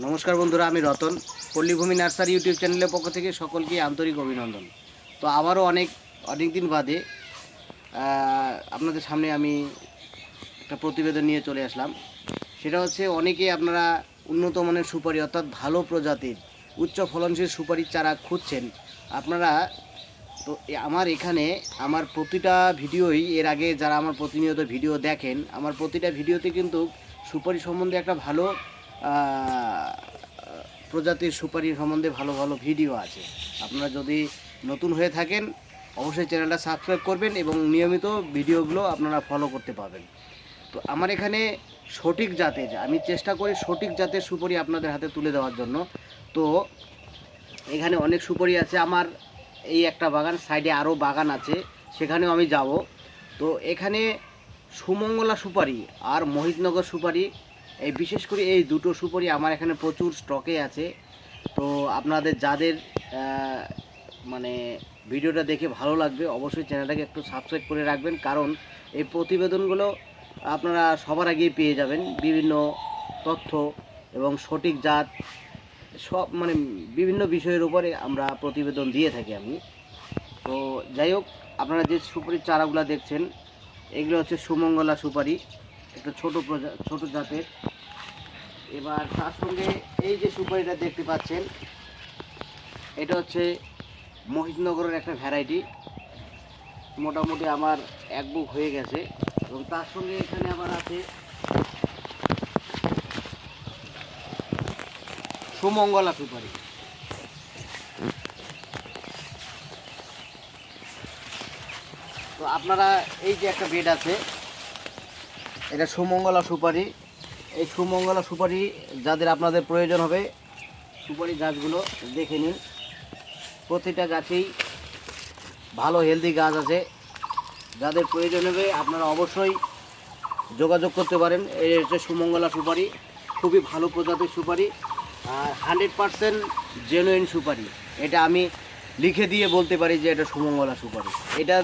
নমস্কার বন্ধুরা, আমি রতন। পল্লীভূমি নার্সারি ইউটিউব চ্যানেলের পক্ষ থেকে সকলকে আন্তরিক অভিনন্দন। তো আবারও অনেক অনেক দিন বাদে আপনাদের সামনে আমি একটা প্রতিবেদন নিয়ে চলে আসলাম। সেটা হচ্ছে অনেকেই আপনারা উন্নত মানের সুপারি, অর্থাৎ ভালো প্রজাতির, উচ্চ ফলনশীল সুপারির চারা খুঁজছেন। আপনারা, তো আমার এখানে আমার প্রতিটা ভিডিওই, এর আগে যারা আমার প্রতিনিয়ত ভিডিও দেখেন, আমার প্রতিটা ভিডিওতে কিন্তু সুপারি সম্বন্ধে একটা ভালো প্রজাতির সুপারি সম্বন্ধে ভালো ভালো ভিডিও আছে। আপনারা যদি নতুন হয়ে থাকেন, অবশ্যই চ্যানেলটা সাবস্ক্রাইব করবেন এবং নিয়মিত ভিডিওগুলো আপনারা ফলো করতে পাবেন তো আমার এখানে সঠিক জাতের, আমি চেষ্টা করি সঠিক জাতের সুপারি আপনাদের হাতে তুলে দেওয়ার জন্য। তো এখানে অনেক সুপারি আছে, আমার এই একটা বাগান, সাইডে আরও বাগান আছে, সেখানেও আমি যাব। তো এখানে সুমঙ্গলা সুপারি আর মোহিতনগর সুপারি এই বিশেষ করে এই দুটো সুপারি আমার এখানে প্রচুর স্টকে আছে। তো আপনাদের যাদের মানে ভিডিওটা দেখে ভালো লাগবে, অবশ্যই চ্যানেলটাকে একটু সাবস্ক্রাইব করে রাখবেন। কারণ এই প্রতিবেদনগুলো আপনারা সবার আগেই পেয়ে যাবেন। বিভিন্ন তথ্য এবং সঠিক জাত, সব মানে বিভিন্ন বিষয়ের উপরে আমরা প্রতিবেদন দিয়ে থাকি আমি। তো যাই হোক, আপনারা যে সুপারির চারাগুলো দেখছেন, এগুলো হচ্ছে সুমঙ্গলা সুপারি। একটা ছোট প্রজা, ছোটো জাতের। এবার তার সঙ্গে এই যে সুপারিটা দেখতে পাচ্ছেন, এটা হচ্ছে মোহিতনগরের একটা ভ্যারাইটি। মোটামুটি আমার এক বুক হয়ে গেছে এবং তার সঙ্গে এখানে আবার আছে সুমঙ্গলা সুপারি। তো আপনারা এই যে একটা বেড আছে, এটা সুমঙ্গলা সুপারি। এই সুমঙ্গলা সুপারি যাদের আপনাদের প্রয়োজন হবে, সুপারি গাছগুলো দেখে নিন। প্রতিটা গাছেই ভালো হেলদি গাছ আছে। যাদের প্রয়োজন হবে আপনারা অবশ্যই যোগাযোগ করতে পারেন। এই হচ্ছে সুমঙ্গলা সুপারি, খুবই ভালো প্রজাতির সুপারি আর হান্ড্রেড পারসেন্ট জেনুইন সুপারি। এটা আমি লিখে দিয়ে বলতে পারি যে এটা সুমঙ্গলা সুপারি। এটা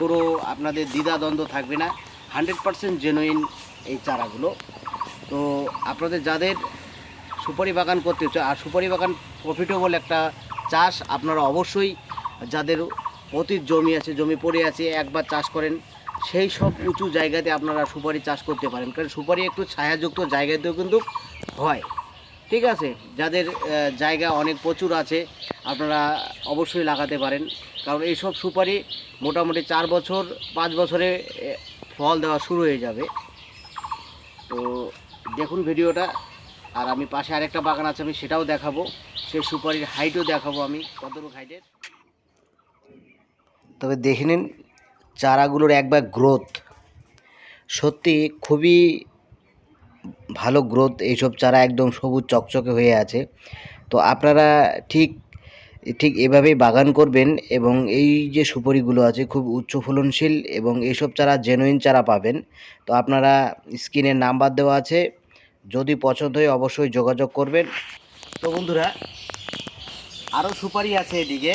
কোনো আপনাদের দ্বিধাদ্বন্দ্ব থাকবে না। হান্ড্রেড পারসেন্ট জেনুইন এই চারাগুলো। তো আপনাদের যাদের সুপারি বাগান করতে হচ্ছে আর সুপারি বাগান প্রফিটেবল একটা চাষ, আপনারা অবশ্যই যাদের অতীত জমি আছে, জমি পড়ে আছে, একবার চাষ করেন, সেই সব উঁচু জায়গাতে আপনারা সুপারি চাষ করতে পারেন। কারণ সুপারি একটু ছায়াযুক্ত জায়গাতেও কিন্তু হয়। ঠিক আছে? যাদের জায়গা অনেক প্রচুর আছে, আপনারা অবশ্যই লাগাতে পারেন। কারণ এইসব সুপারি মোটামুটি চার বছর, পাঁচ বছরে ফল দেওয়া শুরু হয়ে যাবে। তো দেখুন ভিডিওটা, আর আমি পাশে আরেকটা বাগান আছে, আমি সেটাও দেখাবো। সেই সুপারির হাইটও দেখাবো আমি, কতটুকু হাইটের। তবে দেখে নিন, চারাগুলোর একবার গ্রোথ সত্যি খুবই ভালো গ্রোথ এইসব চারা একদম সবুজ চকচকে হয়ে আছে। তো আপনারা ঠিক ঠিক এভাবেই বাগান করবেন এবং এই যে সুপারিগুলো আছে খুব উচ্চ ফলনশীল এবং এইসব চারা জেনুইন চারা পাবেন। তো আপনারা স্ক্রিনের নাম্বার দেওয়া আছে, যদি পছন্দ হয় অবশ্যই যোগাযোগ করবেন। তো বন্ধুরা, আরও সুপারি আছে এদিকে,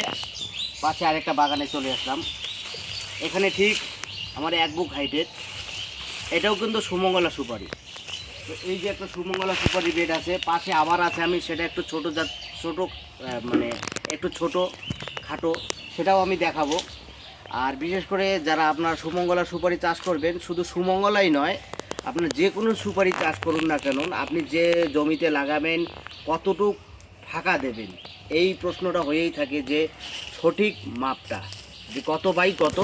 পাশে আরেকটা বাগানে চলে আসলাম। এখানে ঠিক আমার এক বুক হাইটের, এটাও কিন্তু সুমঙ্গলা সুপারি। তো এই যে একটা সুমঙ্গলা সুপারি বেড আছে, পাশে আবার আছে, আমি সেটা একটু ছোটো জাত, ছোটো মানে একটু ছোট, খাটো, সেটাও আমি দেখাবো। আর বিশেষ করে যারা আপনার সুমঙ্গলা সুপারি চাষ করবেন, শুধু সুমঙ্গলাই নয়, আপনার যে কোনো সুপারি চাষ করুন না কেন, আপনি যে জমিতে লাগাবেন, কতটুক ফাঁকা দেবেন, এই প্রশ্নটা হয়েই থাকে যে সঠিক মাপটা, যে কত বাই কত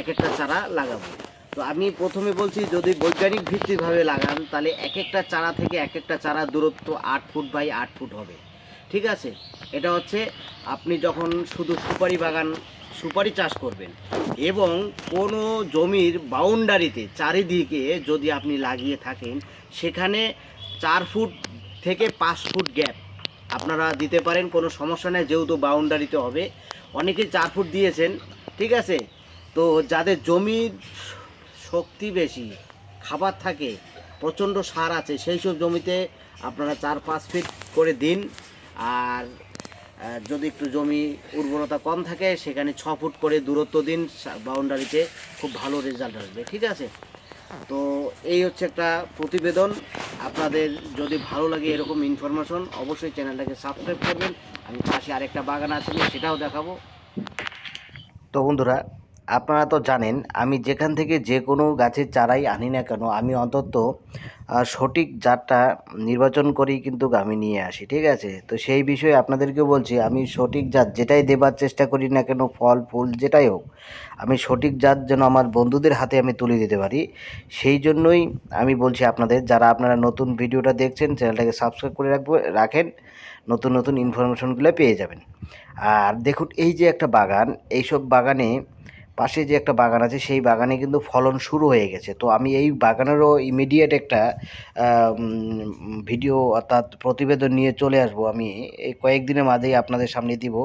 এক একটা চারা লাগাবো। তো আমি প্রথমে বলছি, যদি বৈজ্ঞানিক ভিত্তিভাবে লাগান, তাহলে এক একটা চারা থেকে এক একটা চারা দূরত্ব আট ফুট বাই আট ফুট হবে। ঠিক আছে? এটা হচ্ছে আপনি যখন শুধু সুপারি বাগান, সুপারি চাষ করবেন এবং কোনো জমির বাউন্ডারিতে চারিদিকে যদি আপনি লাগিয়ে থাকেন, সেখানে চার ফুট থেকে পাঁচ ফুট গ্যাপ আপনারা দিতে পারেন, কোনো সমস্যা নেই, যেহেতু বাউন্ডারিতে হবে। অনেকে চার ফুট দিয়েছেন, ঠিক আছে? তো যাদের জমির শক্তি বেশি, খাবার থাকে, প্রচণ্ড সার আছে, সেই সব জমিতে আপনারা চার পাঁচ ফিট করে দিন। আর যদি একটু জমি উর্বরতা কম থাকে, সেখানে ছ ফুট করে দূরত্ব দিন বাউন্ডারিতে খুব ভালো রেজাল্ট আসবে, ঠিক আছে? তো এই হচ্ছে একটা প্রতিবেদন। আপনাদের যদি ভালো লাগে এরকম ইনফরমেশন অবশ্যই চ্যানেলটাকে সাবস্ক্রাইব করবেন। আমি পাশে আরেকটা বাগান আছে, সেটাও দেখাবো। তো বন্ধুরা আপনারা তো জানেন, আমি যেখান থেকে যে কোনো গাছের চারাই আনি না কেন, আমি অন্তত সঠিক জাতটা নির্বাচন করেই কিন্তু আমি নিয়ে আসি, ঠিক আছে? তো সেই বিষয়ে আপনাদেরকে বলছি, আমি সঠিক জাত যেটাই দেবার চেষ্টা করি না কেন, ফল, ফুল, যেটাই হোক, আমি সঠিক জাত যেন আমার বন্ধুদের হাতে আমি তুলে দিতে পারি। সেই জন্যই আমি বলছি আপনাদের, যারা আপনারা নতুন ভিডিওটা দেখছেন, চ্যানেলটাকে সাবস্ক্রাইব করে রাখব, রাখেন, নতুন নতুন ইনফরমেশনগুলো পেয়ে যাবেন। আর দেখুন, এই যে একটা বাগান, এইসব বাগানে পাশে যে একটা বাগান আছে, সেই বাগানে কিন্তু ফলন শুরু হয়ে গেছে। তো আমি এই বাগানেরও ইমিডিয়েট একটা ভিডিও অর্থাৎ প্রতিবেদন নিয়ে চলে আসব আমি। এই কয়েকদিনের মাঝেই আপনাদের সামনে দিব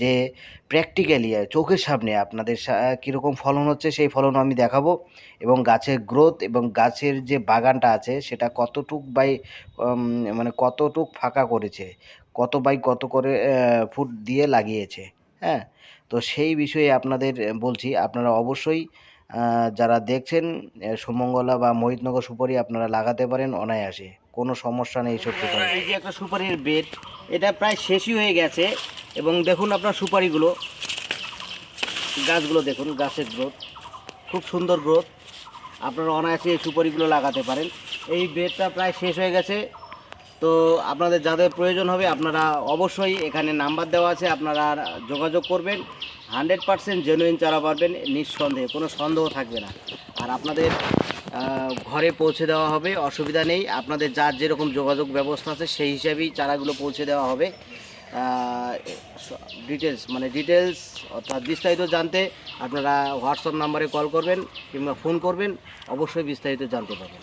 যে প্র্যাকটিক্যালি চোখের সামনে আপনাদের কীরকম ফলন হচ্ছে, সেই ফলন আমি দেখাবো। এবং গাছের গ্রোথ এবং গাছের যে বাগানটা আছে, সেটা কতটুক বাই মানে কতটুক ফাঁকা করেছে, কত বাই কত করে ফুট দিয়ে লাগিয়েছে হ্যাঁ? তো সেই বিষয়ে আপনাদের বলছি। আপনারা অবশ্যই যারা দেখছেন সুমঙ্গলা বা মোহিতনগর সুপারি আপনারা লাগাতে পারেন অনায়াসে। কোনো সমস্যা নেই সব সুপারি এই যে একটা সুপারির বেড এটা প্রায় শেষই হয়ে গেছে এবং দেখুন আপনার সুপারিগুলো। গাছগুলো দেখুন গাছের গ্রোথ। খুব সুন্দর গ্রোথ। আপনারা অনায়াসে এই সুপারিগুলো লাগাতে পারেন। এই বেডটা প্রায় শেষ হয়ে গেছে। তো আপনাদের যাদের প্রয়োজন হবে, আপনারা অবশ্যই এখানে নাম্বার দেওয়া আছে, আপনারা যোগাযোগ করবেন। হান্ড্রেড পারসেন্ট জেনুইন চারা পারবেন নিঃসন্দেহে, কোনো সন্দেহ থাকবে না। আর আপনাদের ঘরে পৌঁছে দেওয়া হবে, অসুবিধা নেই। আপনাদের যার যেরকম যোগাযোগ ব্যবস্থা আছে, সেই হিসাবেই চারাগুলো পৌঁছে দেওয়া হবে। ডিটেলস মানে ডিটেলস অর্থাৎ বিস্তারিত জানতে আপনারা হোয়াটসঅ্যাপ নাম্বারে কল করবেন কিংবা ফোন করবেন, অবশ্যই বিস্তারিত জানতে পারবেন।